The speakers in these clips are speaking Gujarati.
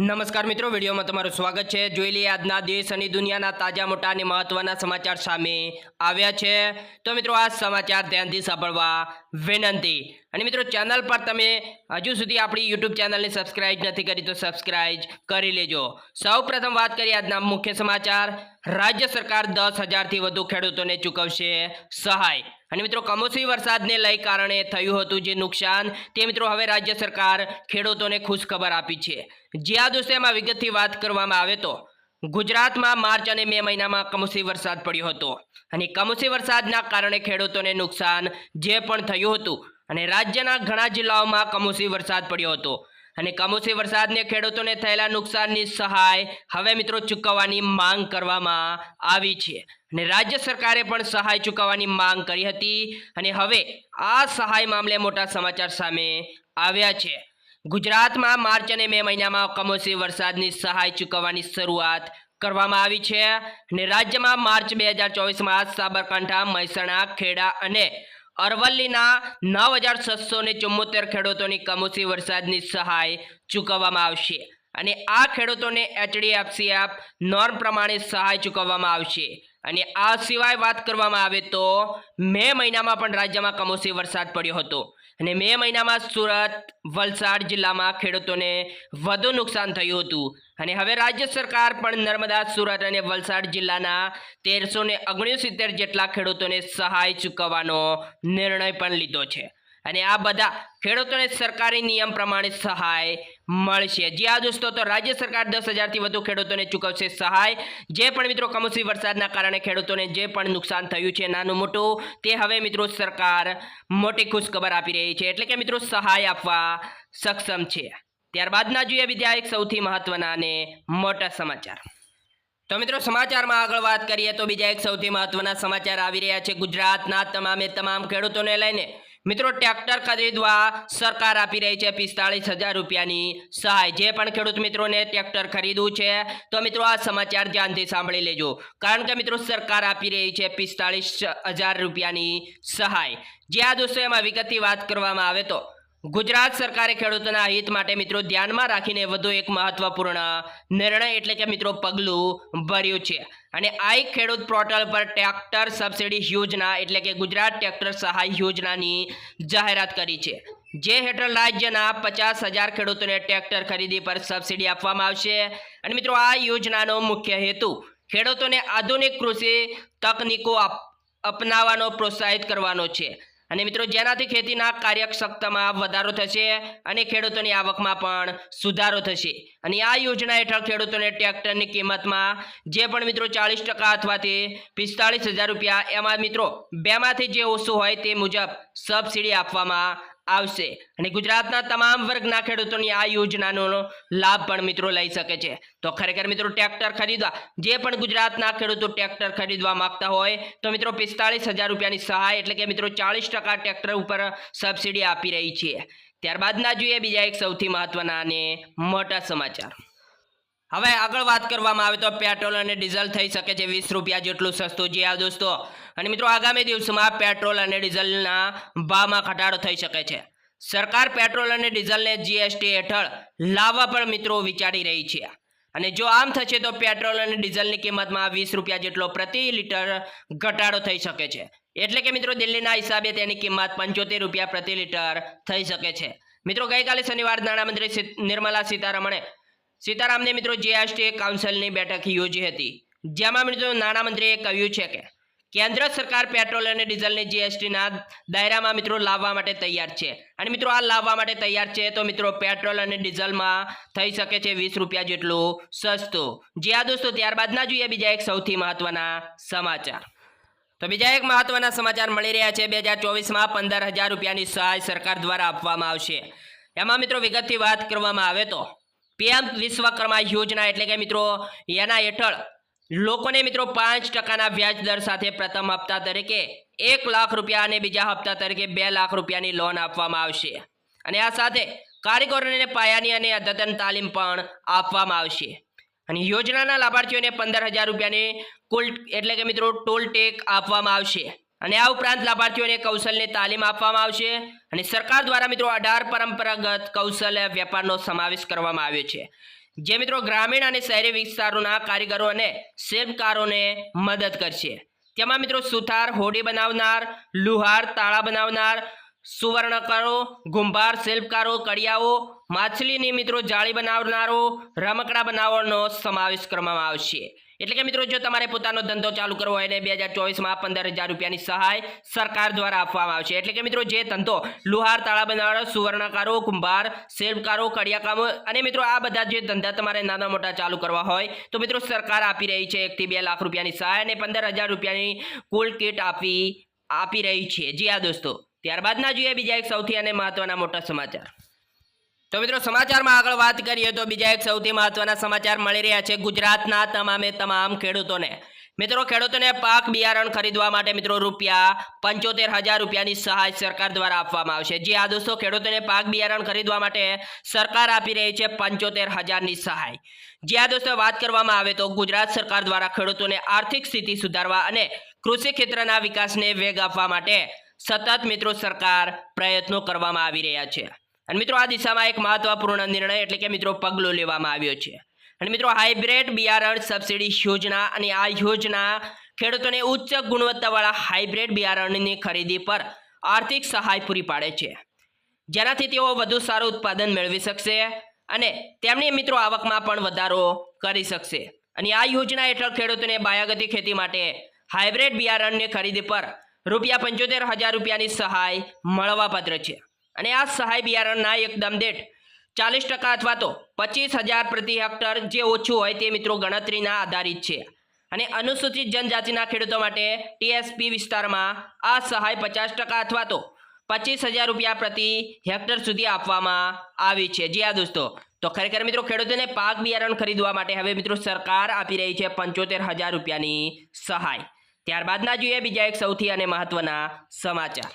નમસ્કાર મિત્રો, વિડીયોમાં તમારું સ્વાગત છે. જોઈ લઈએ આજના દેશ અને દુનિયાના તાજા, મોટા અને મહત્વના સમાચાર સામે આવ્યા છે. તો મિત્રો, આ સમાચાર ધ્યાનથી સાંભળવા વિનંતી. અને મિત્રો ચેનલ પર તમે હજુ સુધી આપણી યુટ્યુબ ચેનલને સબસ્ક્રાઇબ નથી કરી, તો સબસ્ક્રાઇબ કરી લેજો. સૌ વાત કરીએ આજના મુખ્ય સમાચાર. રાજ્ય સરકાર દસ હજારથી વધુ ખેડૂતોને ચૂકવશે સહાય. અને મિત્રો, કમોસમી વરસાદને લઈ કારણે થયું હતું જે નુકસાન, તે મિત્રો હવે રાજ્ય સરકાર ખેડૂતોને ખુશ ખબર આપી છે. જ્યાં દોસ્તો એમાં વિગતથી વાત કરવામાં આવે તો, ગુજરાતમાં માર્ચ અને મે મહિનામાં કમોસમી વરસાદ પડ્યો હતો. અને કમોસમી વરસાદના કારણે ખેડૂતોને નુકસાન જે પણ થયું હતું અને રાજ્યના ઘણા જિલ્લાઓમાં કમોસમી વરસાદ પડ્યો હતો. અને કમોસમી વરસાદને ખેડૂતોને થયેલા નુકસાનની સહાય હવે મિત્રો ચૂકવવાની માંગ કરવામાં આવી છે. અને રાજ્ય સરકારે પણ સહાય ચૂકવવાની માંગ કરી હતી. અને હવે આ સહાય મામલે મોટા સમાચાર સામે આવ્યા છે. ગુજરાતમાં માર્ચ અને મે મહિનામાં કમોસમી વરસાદની સહાય ચૂકવવાની શરૂઆત કરવામાં આવી છે. અને રાજ્યમાં માર્ચ બે હજાર ચોવીસમાં સાબરકાંઠા, મહેસાણા, ખેડા અને અરવલ્લીના નવ હજાર છસો ને ચુમ્મોતેર ખેડૂતોની કમોસમી વરસાદની સહાય ચૂકવવામાં આવશે. અને આ ખેડૂતોને એચડીએફસી એપ નોર્મ પ્રમાણે સહાય ચૂકવવામાં આવશે. અને આ સિવાય વાત કરવામાં આવે તો મે મહિનામાં પણ રાજ્યમાં કમોસમી વરસાદ પડ્યો હતો. અને મે મહિનામાં સુરત, વલસાડ જિલ્લામાં ખેડૂતોને વધુ નુકસાન થયું હતું. અને હવે રાજ્ય સરકાર પણ નર્મદા, સુરત અને વલસાડ જિલ્લાના તેરસો ને જેટલા ખેડૂતોને સહાય ચૂકવવાનો નિર્ણય પણ લીધો છે. અને આ બધા ખેડૂતોને સરકારી નિયમ પ્રમાણે સહાય મળશે. જી આ દોસ્તો, તો રાજ્ય સરકાર દસ હજારથી વધુ ખેડૂતોને ચૂકવશે સહાય. જે પણ મિત્રો કમોસમી વરસાદના કારણે ખેડૂતોને જે પણ નુકસાન થયું છે નાનું મોટું, તે હવે મિત્રો સરકાર મોટી ખુશખબર આપી રહી છે. એટલે કે મિત્રો સહાય આપવા સક્ષમ છે. ત્યારબાદના જોઈએ બીજા એક સૌથી મહત્વના અને મોટા સમાચાર. તો મિત્રો સમાચારમાં આગળ વાત કરીએ તો બીજા એક સૌથી મહત્વના સમાચાર આવી રહ્યા છે. ગુજરાતના તમામે તમામ ખેડૂતોને લઈને મિત્રો, ટ્રેક્ટર ખરીદવા સરકાર આપી રહી છે પિસ્તાળીસ હજાર રૂપિયાની સહાય. જે પણ ખેડૂત મિત્રોને ટ્રેક્ટર ખરીદવું છે, તો મિત્રો આ સમાચાર ધ્યાનથી સાંભળી લેજો. કારણ કે મિત્રો, સરકાર આપી રહી છે પિસ્તાળીસ હજાર રૂપિયાની સહાય. જે આ દોસ્તો એમાં વિગતથી વાત કરવામાં આવે તો ગુજરાત સરકારે ખેડૂતોના હિત માટે મિત્રો ધ્યાનમાં રાખીને વધુ એક મહત્વપૂર્ણ નિર્ણય એટલે કે મિત્રો પગલું ભર્યું છે. અને આ એક ખેડૂત પોર્ટલ પર ટ્રેક્ટર સબસિડી યોજના એટલે કે ગુજરાત ટ્રેક્ટર સહાય યોજનાની જાહેરાત કરી છે. જે હેઠળ રાજ્યના પચાસ હજાર ખેડૂતોને ટ્રેક્ટર ખરીદી પર સબસિડી આપવામાં આવશે. અને મિત્રો આ યોજનાનો મુખ્ય હેતુ ખેડૂતોને આધુનિક કૃષિ તકનીકો અપ- અપનાવવાનો, પ્રોત્સાહિત કરવાનો છે. અને મિત્રો, જેનાથી ખેતીના કાર્યક્ષમતામાં વધારો થશે અને ખેડૂતોની આવકમાં પણ સુધારો થશે. અને આ યોજના હેઠળ ખેડૂતોને ટ્રેક્ટરની કિંમતમાં જે પણ મિત્રો ચાલીસ ટકા અથવાથી પિસ્તાળીસ હજાર રૂપિયા એમાં મિત્રો, બેમાંથી જે ઓછું હોય તે મુજબ સબસિડી આપવામાં આવશે. અને ગુજરાતના તમામ વર્ગના ખેડૂતોની આ યોજનાનો લાભ પણ મિત્રો લઈ શકે છે. તો ખરેખર મિત્રો ટ્રેક્ટર ખરીદવા, જે પણ ગુજરાતના ખેડૂતો ટ્રેક્ટર ખરીદવા માંગતા હોય, તો મિત્રો પિસ્તાળીસ હજાર રૂપિયાની સહાય એટલે કે મિત્રો ચાલીસ ટકા ટ્રેક્ટર ઉપર સબસિડી આપી રહી છે. ત્યારબાદના જોઈએ બીજા એક સૌથી મહત્વના અને મોટા સમાચાર. હવે આગળ વાત કરવામાં આવે તો પેટ્રોલ અને ડીઝલ થઈ શકે છે. વીસ રૂપિયા જેટલું સસ્તું જે આ દોસ્તો, અને મિત્રો આગામી દિવસમાં પેટ્રોલ અને ડીઝલના ભાવમાં ઘટાડો થઈ શકે છે. સરકાર પેટ્રોલ અને ડીઝલને જીએસટી હેઠળ લાવવા પણ મિત્રો વિચારી રહી છે. અને જો આમ થશે તો પેટ્રોલ અને ડીઝલની કિંમતમાં વીસ રૂપિયા જેટલો પ્રતિ લીટર ઘટાડો થઈ શકે છે. એટલે કે મિત્રો દિલ્હીના હિસાબે તેની કિંમત પંચોતેર રૂપિયા પ્રતિ લીટર થઈ શકે છે. મિત્રો ગઈકાલે શનિવાર નાણામંત્રી નિર્મલા સીતારમણે સીતારામને મિત્રો જીએસટી કાઉન્સિલની બેઠક યોજી હતી. જેમાં મિત્રો નાણામંત્રીએ કહ્યું છે કે, કેન્દ્ર સરકાર પેટ્રોલ અને ડીઝલની જીએસટીના દાયરામાં મિત્રો લાવવા માટે તૈયાર છે. અને મિત્રો આ લાવવા માટે તૈયાર છે તો મિત્રો પેટ્રોલ અને ડીઝલમાં થઈ શકે છે વીસ રૂપિયા જેટલું સસ્તું. જે આ દોસ્તો ત્યારબાદના જોઈએ બીજા એક સૌથી મહત્વના સમાચાર. તો બીજા એક મહત્વના સમાચાર મળી રહ્યા છે. બે હજાર ચોવીસમાં પંદર હજાર રૂપિયાની સહાય સરકાર દ્વારા આપવામાં આવશે. એમાં મિત્રો વિગતથી વાત કરવામાં આવે તો પીએમ વિશ્વકર્મા યોજના એટલે કે મિત્રો એના હેઠળ લોકોને મિત્રો પાંચ ટકાના વ્યાજ દર સાથે પ્રથમ હપ્તા તરીકે એક લાખ રૂપિયા અને બીજા હપ્તા તરીકે બે લાખ રૂપિયાની લોન આપવામાં આવશે. અને આ સાથે કારીગરોને પાયાની અને અદ્યતન તાલીમ પણ આપવામાં આવશે. અને યોજનાના લાભાર્થીઓને પંદર હજાર રૂપિયાની કુલ એટલે કે મિત્રો ટોલ ટેક આપવામાં આવશે. અને આ ઉપરાંત લાભાર્થીઓને કૌશલ્યની તાલીમ આપવામાં આવશે અને સરકાર દ્વારા મિત્રો અઢાર પરંપરાગત કૌશલ્ય વેપારનો સમાવેશ કરવામાં આવ્યો છે. જે મિત્રો ગ્રામીણ અને શહેરી વિસ્તારોના કારીગરો અને શિલ્પકારોને મદદ કરશે. તેમાં મિત્રો સુથાર, હોડી બનાવનાર, લુહાર, તાળા બનાવનાર, સુવર્ણકારો, ગુંભાર શિલ્પકારો કડિયાઓ, માછલીની મિત્રો જાળી બનાવનારો, રમકડા બનાવવાનો સમાવેશ કરવામાં આવશે. એટલે કે મિત્રો, જો તમારે પોતાનો ધંધો ચાલુ કરવો હોય ને બે હજાર ચોવીસમાં પંદર હજાર રૂપિયાની સહાય સરકાર દ્વારા આપવામાં આવશે. એટલે કે મિત્રો, જે ધંધો લુહાર, તાળા બનાવનાર સુવર્ણકારો, કુંભાર શિલ્પકારો કડિયાકામો અને મિત્રો, આ બધા જે ધંધા તમારે નાના મોટા ચાલુ કરવા હોય, તો મિત્રો, સરકાર આપી રહી છે એકથી બે લાખ રૂપિયાની સહાય અને પંદર હજાર રૂપિયાની કુલ કીટ આપી આપી રહી છે. જી હા દોસ્તો, ત્યારબાદના જોઈએ બીજા એક સૌથી અને મહત્વના મોટા સમાચાર. તો મિત્રો સમાચારમાં આગળ વાત કરીએ તો બીજા એક સૌથી મહત્વના સમાચાર મળી રહ્યા છે ગુજરાતના તમામે તમામ ખેડૂતોને. મિત્રો ખેડૂતોને પાક બિયારણ ખરીદવા માટે મિત્રો રૂપિયા પંચોતેર હજાર રૂપિયાની સહાય સરકાર દ્વારા આપવામાં આવશે. જે આ દોસ્તો, ખેડૂતોને પાક બિયારણ ખરીદવા માટે સરકાર આપી રહી છે પંચોતેર હજારની સહાય. જે આ દોસ્તો, વાત કરવામાં આવે તો ગુજરાત સરકાર દ્વારા ખેડૂતોને આર્થિક સ્થિતિ સુધારવા અને કૃષિ ક્ષેત્રના વિકાસને વેગ આપવા માટે સતત મિત્રો સરકાર પ્રયત્નો કરવામાં આવી રહ્યા છે. અને મિત્રો, આ દિશામાં એક મહત્વપૂર્ણ નિર્ણય એટલે કે મિત્રો, પગલો લેવામાં આવ્યો છે. અને મિત્રો, હાઇબ્રિડ બિયારણ સબસિડી યોજના અને આ યોજના ખેડૂતોને ઉચ્ચ ગુણવત્તાવાળા હાઇબ્રિડ બિયારણની ખરીદી પર આર્થિક સહાય પૂરી પાડે છે. જેનાથી તેઓ વધુ સારું ઉત્પાદન મેળવી શકશે અને તેમની મિત્રો, આવકમાં પણ વધારો કરી શકશે. અને આ યોજના હેઠળ ખેડૂતોને બાયાગતી ખેતી માટે હાઇબ્રિડ બિયારણની ખરીદી પર રૂપિયા પંચોતેર હજાર રૂપિયાની સહાય મળવાપાત્ર છે. અને આ સહાય બિયારણના એકદમ દેઠ ચાલીસ ટકા અથવા તો પચીસ હજાર પ્રતિ હેક્ટર જે ઓછું હોય તે મિત્રો ગણતરીના આધારિત છે. અને અનુસૂચિત જનજાતિના ખેડૂતો માટે ટીએસપી વિસ્તારમાં આ સહાય પચાસ ટકા અથવા તો પચીસ હજાર રૂપિયા પ્રતિ હેક્ટર સુધી આપવામાં આવી છે. જી આ દોસ્તો, તો ખરેખર મિત્રો ખેડૂતોને પાક બિયારણ ખરીદવા માટે હવે મિત્રો સરકાર આપી રહી છે પંચોતેર હજાર રૂપિયાની સહાય. ત્યારબાદના જોઈએ બીજા એક સૌથી અને મહત્વના સમાચાર.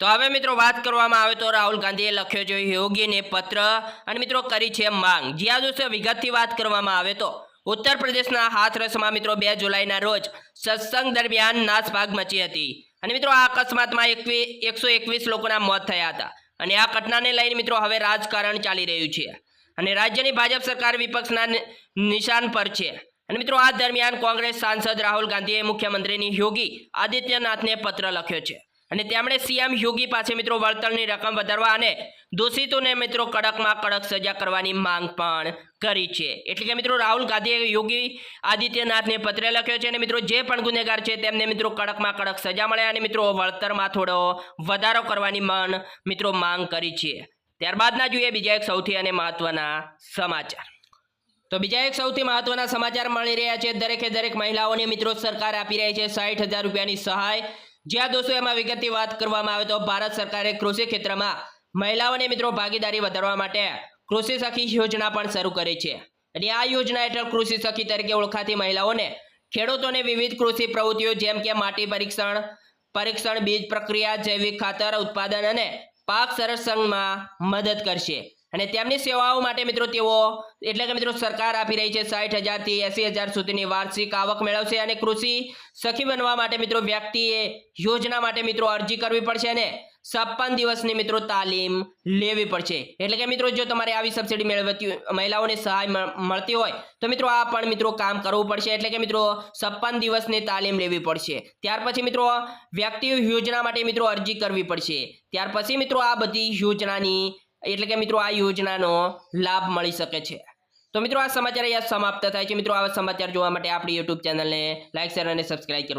તો હવે મિત્રો વાત કરવામાં આવે તો રાહુલ ગાંધીએ લખ્યો છે, યોગીને પત્ર. અને મિત્રો કરી છે માંગ. જ્યાં દોસ્તો વિગતથી વાત કરવામાં આવે તો ઉત્તર પ્રદેશના હાથરસમાં મિત્રો બે જુલાઈના રોજ સત્સંગ દરમિયાન નાસભાગ મચી હતી. અને મિત્રો આ અકસ્માતમાં એકવી, એકસો એકવીસ લોકોના મોત થયા હતા. અને આ ઘટનાને લઈને મિત્રો હવે રાજકારણ ચાલી રહ્યું છે. અને રાજ્યની ભાજપ સરકાર વિપક્ષના નિશાન પર છે. અને મિત્રો આ દરમિયાન કોંગ્રેસ સાંસદ રાહુલ ગાંધીએ મુખ્યમંત્રીની યોગી આદિત્યનાથને પત્ર લખ્યો છે. અને તેમણે સીએમ યોગી પાસે મિત્રો વળતરની રકમ વધારવા અને દોષિતોને મિત્રો કડકમાં કડક સજા કરવાની માંગ પણ કરી છે. એટલે કે મિત્રો રાહુલ ગાંધીએ યોગી આદિત્યનાથને પત્ર લખ્યો છે અને મિત્રો જે પણ ગુનેગાર છે તેમને મિત્રો કડકમાં કડક સજા મળે અને મિત્રો વળતરમાં થોડો વધારો કરવાની મન મિત્રો માંગ કરી છે. ત્યારબાદના જોઈએ બીજા એક સૌથી અને મહત્વના સમાચાર. તો બીજા એક સૌથી મહત્વના સમાચાર મળી રહ્યા છે. દરેકે દરેક મહિલાઓને મિત્રો સરકાર આપી રહી છે. સાઠ રૂપિયાની સહાય જ્યાં દોસ્તો એમાં વિગતથી વાત કરવામાં આવે તો ભારત સરકારે કૃષિ ક્ષેત્રમાં મહિલાઓને મિત્રો ભાગીદારી વધારવા માટે કૃષિ સખી યોજના પણ શરૂ કરી છે. અને આ યોજના હેઠળ કૃષિ સખી તરીકે ઓળખાતી મહિલાઓને ખેડૂતોને વિવિધ કૃષિ પ્રવૃત્તિઓ જેમ કે માટી પરીક્ષણ પરીક્ષણ બીજ પ્રક્રિયા, જૈવિક ખાતર, ઉત્પાદન અને પાક સંરક્ષણમાં મદદ કરશે. અને તેમની સેવાઓ માટે મિત્રો તેઓ, એટલે કે મિત્રો સરકાર આપી રહી છે સાઠ હજારથી એંસી હજાર સુધીની વાર્ષિક આવક મેળવશે અને કૃષિ સખી બનવા માટે મિત્રો વ્યક્તિએ યોજના માટે મિત્રો અરજી કરવી પડશે અને છપ્પન દિવસની મિત્રો તાલીમ લેવી પડશે. એટલે કે મિત્રો જો તમારે આવી સબસિડી મેળવતી મહિલાઓને સહાય મળતી હોય, તો મિત્રો આ પણ મિત્રો કામ કરવું પડશે. એટલે કે મિત્રો છપ્પન દિવસની તાલીમ લેવી પડશે. ત્યાર પછી મિત્રો વ્યક્તિ યોજના માટે મિત્રો અરજી કરવી પડશે. ત્યાર પછી મિત્રો આ બધી યોજનાની એટલે કે મિત્રો આ યોજનાનો લાભ મળી શકે છે. તો મિત્રો આ સમાચાર અહીંયા સમાપ્ત થાય છે. મિત્રો આવા સમાચાર જોવા માટે આપણી યુટ્યુબ ચેનલને લાઇક શેર અને સબસ્ક્રાઇબ કરવા